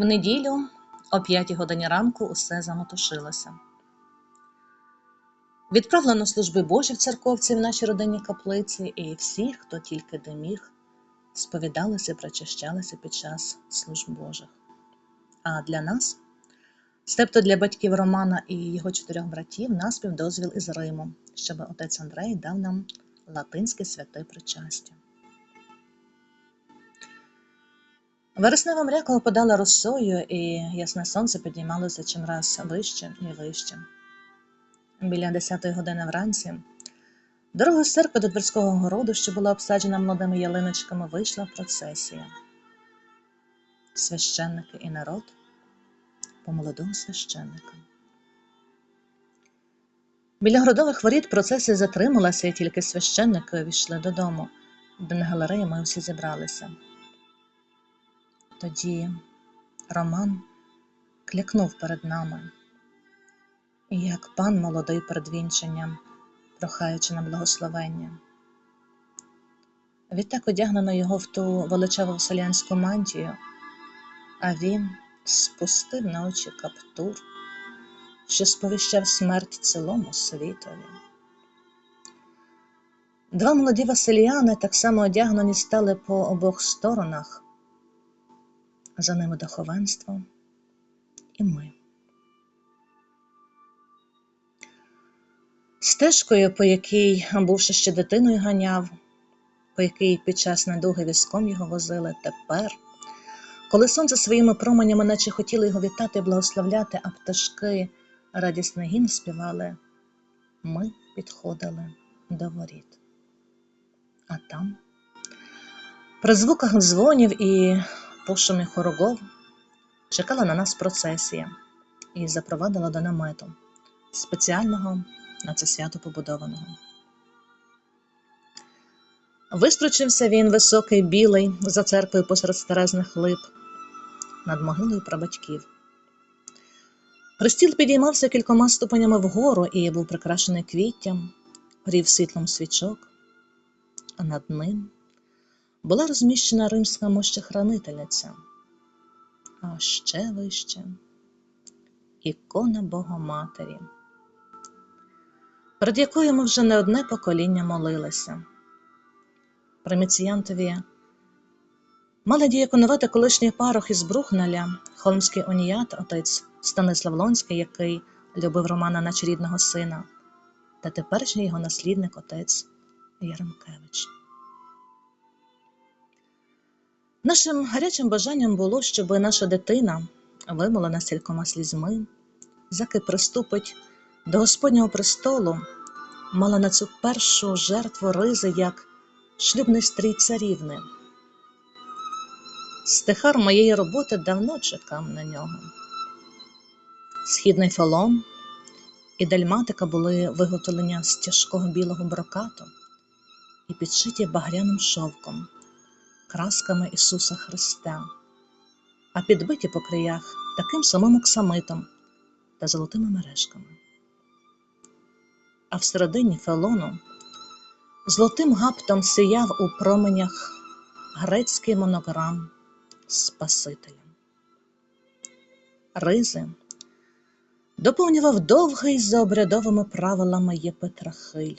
В неділю о п'ятій годині ранку усе замотошилося. Відправлено служби Божі в церковці в нашій родинній каплиці, і всі, хто тільки де міг, сповідалися і причащалися під час служб Божих. А для нас, себто для батьків Романа і його чотирьох братів, наспів дозвіл із Риму, щоб отець Андрей дав нам латинське святе причастя. Вереснева мряка опадала росою, і ясне сонце піднімалося чимраз вище і вище. Біля десятої години вранці дорогою церкви до Тверського городу, що була обсаджена молодими ялиночками, вийшла процесія. Священники і народ по молодому священнику. Біля городових воріт процесія затрималася, і тільки священники війшли додому, де на галереї ми всі зібралися. Тоді Роман клякнув перед нами, як пан молодий перед вінченням, прохаючи на благословення. Відтак одягнено його в ту величаву селянську мантію, а він спустив на очі каптур, що сповіщав смерть цілому світові. Два молоді васильяни, так само одягнені, стали по обох сторонах за ними духовенство і ми. Стежкою, по якій, бувши ще дитиною, ганяв, по якій під час недуги візком його возили, тепер, коли сонце своїми променями наче хотіли його вітати і благословляти, а пташки радісний гімн співали, ми підходили до воріт. А там, при звуках дзвонів і по шумі хорогов чекала на нас процесія і запровадила до намету, спеціального на це свято побудованого. Вистрочився він високий білий за церквою посеред старезних лип над могилою прабатьків. Пристіл підіймався кількома ступенями вгору і був прикрашений квіттям, горів світлом свічок, а над ним була розміщена римська мощохранительниця, а ще вище ікона Богоматері, перед якою ми вже не одне покоління молилися. Приміціянтові мали діяконувати колишній парох із Брухналя, холмський уніят, отець Станислав Лонський, який любив Романа наче рідного сина, та теперішній його наслідник отець Яремкевич. Нашим гарячим бажанням було, щоб наша дитина, вимолена стількома слізьми, заки приступить до Господнього престолу, мала на цю першу жертву ризи як шлюбний стрій царівни. Стихар моєї роботи давно чекав на нього. Східний фалон і дальматика були виготовлені з тяжкого білого брокату і підшиті багряним шовком красками Ісуса Христа, а підбиті по краях таким самим оксамитом та золотими мережками. А всередині фелону золотим гаптом сіяв у променях грецький монограм Спасителя. Ризи доповнював довгий за обрядовими правилами Єпитрахиль,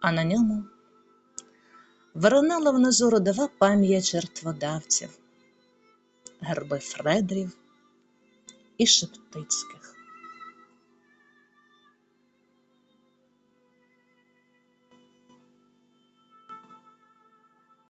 а на ньому виринала внизу родова пам'ять жертводавців, герби Фредрів і Шептицьких.